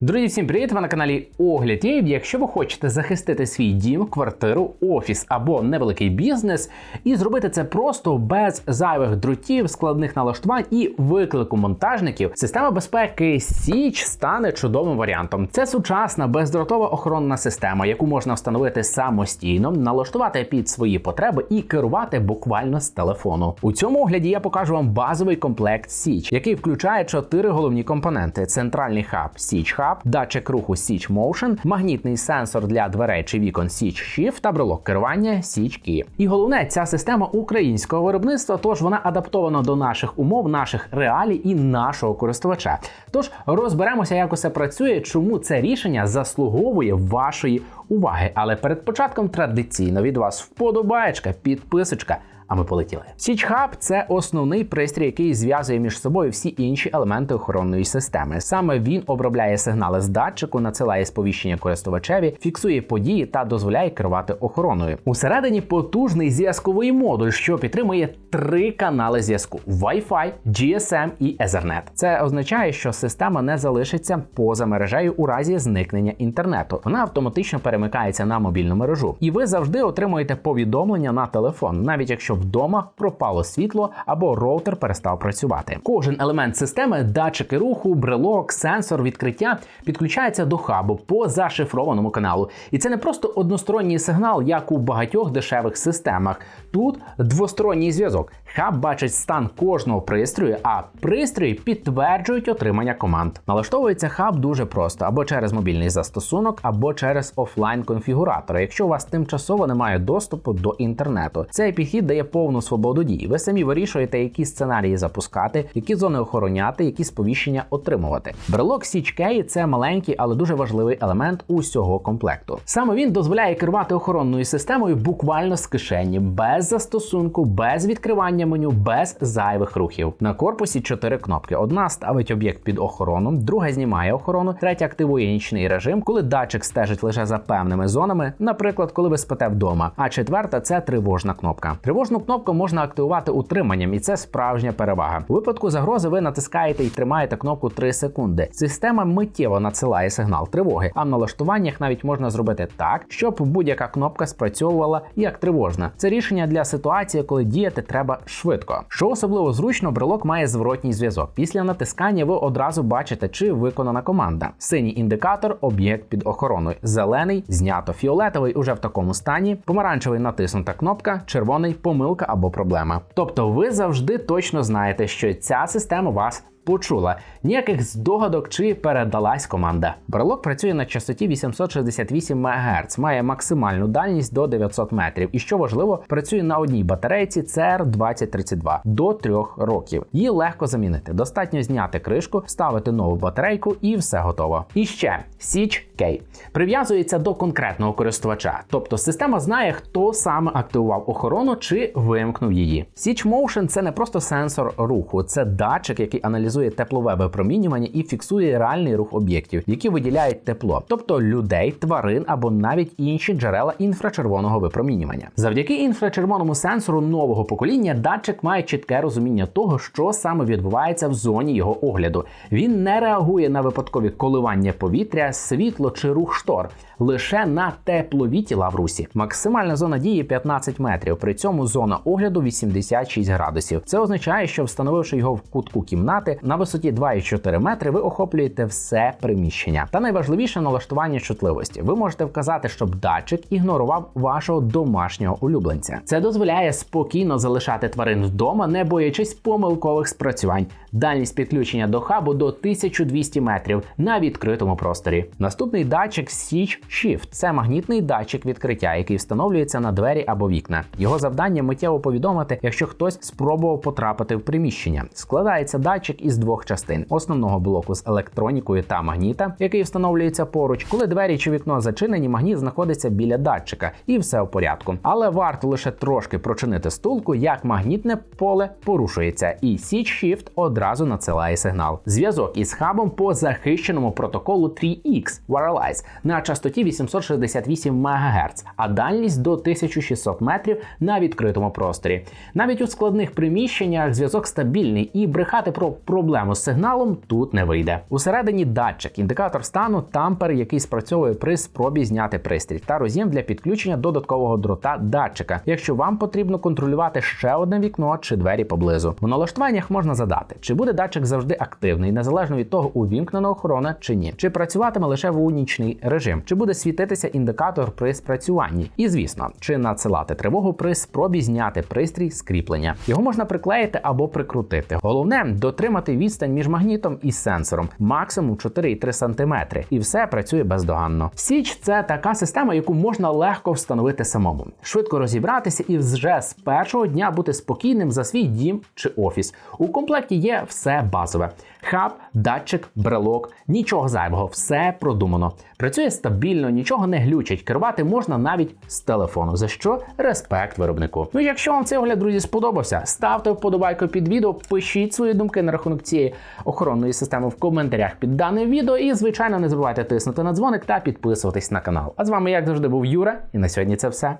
Друзі, всім привіт! Ви на каналі Огляд Єйб. Якщо ви хочете захистити свій дім, квартиру, офіс або невеликий бізнес і зробити це просто без зайвих дротів, складних налаштувань і виклику монтажників, система безпеки Січ стане чудовим варіантом. Це сучасна бездротова охоронна система, яку можна встановити самостійно, налаштувати під свої потреби і керувати буквально з телефону. У цьому огляді я покажу вам базовий комплект Січ, який включає чотири головні компоненти: центральний хаб Січ Hub, датчик руху Січ Motion, магнітний сенсор для дверей чи вікон Січ Shift та брелок керування Січ Key. І головне, ця система українського виробництва, тож вона адаптована до наших умов, наших реалій і нашого користувача. Тож розберемося, як усе працює, чому це рішення заслуговує вашої уваги. Але перед початком традиційно від вас вподобаєчка, підписочка. А ми полетіли. Січ Hub – це основний пристрій, який зв'язує між собою всі інші елементи охоронної системи. Саме він обробляє сигнали з датчику, надсилає сповіщення користувачеві, фіксує події та дозволяє керувати охороною. Усередині потужний зв'язковий модуль, що підтримує три канали зв'язку: Wi-Fi, GSM і Ethernet. Це означає, що система не залишиться поза мережею у разі зникнення інтернету. Вона автоматично перемикається на мобільну мережу, і ви завжди отримуєте повідомлення на телефон, навіть якщо вдома пропало світло або роутер перестав працювати. Кожен елемент системи, датчики руху, брелок, сенсор, відкриття підключається до хабу по зашифрованому каналу. І це не просто односторонній сигнал, як у багатьох дешевих системах. Тут двосторонній зв'язок. Хаб бачить стан кожного пристрою, а пристрої підтверджують отримання команд. Налаштовується хаб дуже просто або через мобільний застосунок, або через офлайн конфігуратор, якщо у вас тимчасово немає доступу до інтернету. Цей підхід дає повну свободу дій. Ви самі вирішуєте, які сценарії запускати, які зони охороняти, які сповіщення отримувати. Брелок CHK – це маленький, але дуже важливий елемент усього комплекту. Саме він дозволяє керувати охоронною системою буквально з кишені, без застосунку, без відкривання меню, без зайвих рухів. На корпусі чотири кнопки. Одна ставить об'єкт під охорону, друга знімає охорону, третя активує нічний режим, коли датчик стежить лише за певними зонами, наприклад, коли ви спите вдома. А четверта це тривожна кнопка. Тривожну кнопку можна активувати утриманням, і це справжня перевага. У випадку загрози ви натискаєте і тримаєте кнопку 3 секунди. Система миттєво надсилає сигнал тривоги, а в налаштуваннях навіть можна зробити так, щоб будь-яка кнопка спрацьовувала як тривожна. Це рішення для ситуації, коли діяти треба швидко. Що особливо зручно, брелок має зворотній зв'язок. Після натискання ви одразу бачите, чи виконана команда. Синій індикатор об'єкт під охороною, зелений знято, фіолетовий уже в такому стані, помаранчевий натиснута кнопка, червоний помилка або проблема. Тобто ви завжди точно знаєте, що ця система вас. Почула ніяких здогадок чи передалась команда. Брелок працює на частоті 868 МГц, має максимальну дальність до 900 метрів. І що важливо, працює на одній батарейці CR2032 до 3 років. Її легко замінити. Достатньо зняти кришку, ставити нову батарейку і все готово. І ще Січ Кей прив'язується до конкретного користувача, тобто система знає, хто саме активував охорону чи вимкнув її. Січ Motion – це не просто сенсор руху, це датчик, який аналізує теплове випромінювання і фіксує реальний рух об'єктів, які виділяють тепло, тобто людей, тварин або навіть інші джерела інфрачервоного випромінювання. Завдяки інфрачервоному сенсору нового покоління датчик має чітке розуміння того, що саме відбувається в зоні його огляду. Він не реагує на випадкові коливання повітря, світло чи рух штор. Лише на теплові тіла в русі. Максимальна зона дії 15 метрів. При цьому зона огляду 86 градусів. Це означає, що встановивши його в кутку кімнати на висоті 2,4 метри, ви охоплюєте все приміщення. Та найважливіше налаштування чутливості. Ви можете вказати, щоб датчик ігнорував вашого домашнього улюбленця. Це дозволяє спокійно залишати тварин вдома, не боячись помилкових спрацювань. Дальність підключення до хабу до 1200 метрів на відкритому просторі. Наступний датчик Січ Shift – це магнітний датчик відкриття, який встановлюється на двері або вікна. Його завдання миттєво повідомити, якщо хтось спробував потрапити в приміщення. Складається датчик із двох частин: основного блоку з електронікою та магніта, який встановлюється поруч. Коли двері чи вікно зачинені, магніт знаходиться біля датчика, і все в порядку. Але варто лише трошки прочинити стулку, як магнітне поле порушується, і Січ Shift одразу надсилає сигнал. Зв'язок із хабом по захищеному протоколу 3X Wireless на частоті 868 МГц, а дальність до 1600 метрів на відкритому просторі. Навіть у складних приміщеннях зв'язок стабільний і брехати про проблему з сигналом тут не вийде. Усередині датчик, індикатор стану, тампер, який спрацьовує при спробі зняти пристрій, та роз'єм для підключення додаткового дрота датчика, якщо вам потрібно контролювати ще одне вікно чи двері поблизу. В налаштуваннях можна задати, чи буде датчик завжди активний, незалежно від того, увімкнена охорона чи ні, чи працюватиме лише в нічний режим, чи буде світитися індикатор при спрацюванні, і звісно, чи надсилати тривогу при спробі зняти пристрій з кріплення. Його можна приклеїти або прикрутити. Головне дотримати відстань між магнітом і сенсором, максимум 4,3 см, і все працює бездоганно. Січ це така система, яку можна легко встановити самому, швидко розібратися і вже з першого дня бути спокійним за свій дім чи офіс. У комплекті є все базове: хаб, датчик, брелок, нічого зайвого, все продумано. Працює стабільно, нічого не глючить. Керувати можна навіть з телефону, за що респект виробнику. Ну, якщо вам цей огляд, друзі, сподобався, ставте вподобайку під відео, пишіть свої думки на рахунок цієї охоронної системи в коментарях під даним відео. І, звичайно, не забувайте тиснути на дзвоник та підписуватись на канал. А з вами, як завжди, був Юра, і на сьогодні це все.